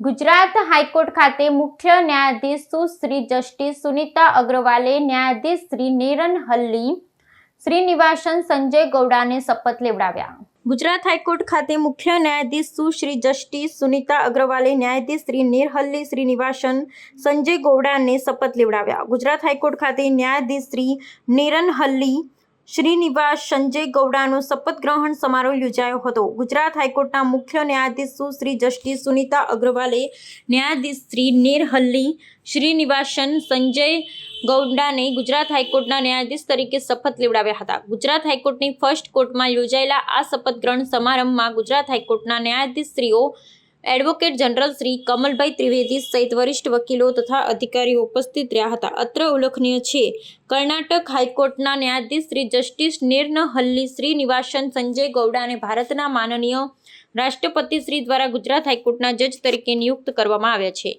Gujarat high court ખાતે મુખ્ય ન્યાયાધીશ સુશ્રી જસ્ટિસ સુનિતા અગ્રવાલે ન્યાયાધીશ શ્રી નેરન હલ્લી, શ્રીનિવાસન સંજય ગૌડાને શપથ લેવડાવ્યા. ગુજરાત હાઈકોર્ટ ખાતે મુખ્ય ન્યાયાધીશ સુશ્રી જસ્ટિસ સુનિતા અગ્રવાલે ન્યાયાધીશ શ્રી નિરહલ્લી શ્રીનિવાસન સંજય ગૌડાને શપથ લેવડાવ્યા. ગુજરાત હાઈકોર્ટ ખાતે ન્યાયાધીશ શ્રી નેરન હલ્લી શ્રીનિવાસ સંજય ગૌડાનો શપથ ગ્રહણ સમારોહ યોજાયો હતો. ગુજરાત હાઈકોર્ટના મુખ્ય ન્યાયાધીશ સુશ્રી જસ્ટિસ સુનિતા અગ્રવાલે ન્યાયાધીશ શ્રી નિરહલ્લી શ્રીનિવાસન સંજય ગૌડાને ગુજરાત હાઈકોર્ટના ન્યાયાધીશ તરીકે શપથ લેવડાવ્યા હતા. ગુજરાત હાઈકોર્ટની ફર્સ્ટ કોર્ટમાં યોજાયેલા આ શપથ ગ્રહણ સમારંભમાં ગુજરાત હાઈકોર્ટના ન્યાયાધીશશ્રીઓ એડવોકેટ જનરલ શ્રી કમલભાઈ ત્રિવેદી સહિત વરિષ્ઠ વકીલો તથા અધિકારીઓ ઉપસ્થિત રહ્યા હતા. અત્ર ઉલ્લેખનીય છે, કર્ણાટક હાઈકોર્ટના ન્યાયાધીશ શ્રી જસ્ટિસ નિર્નહલ્લી શ્રીનિવાસન સંજય ગૌડાને ભારતના માનનીય રાષ્ટ્રપતિ શ્રી દ્વારા ગુજરાત હાઈકોર્ટના જજ તરીકે નિયુક્ત કરવામાં આવ્યા છે.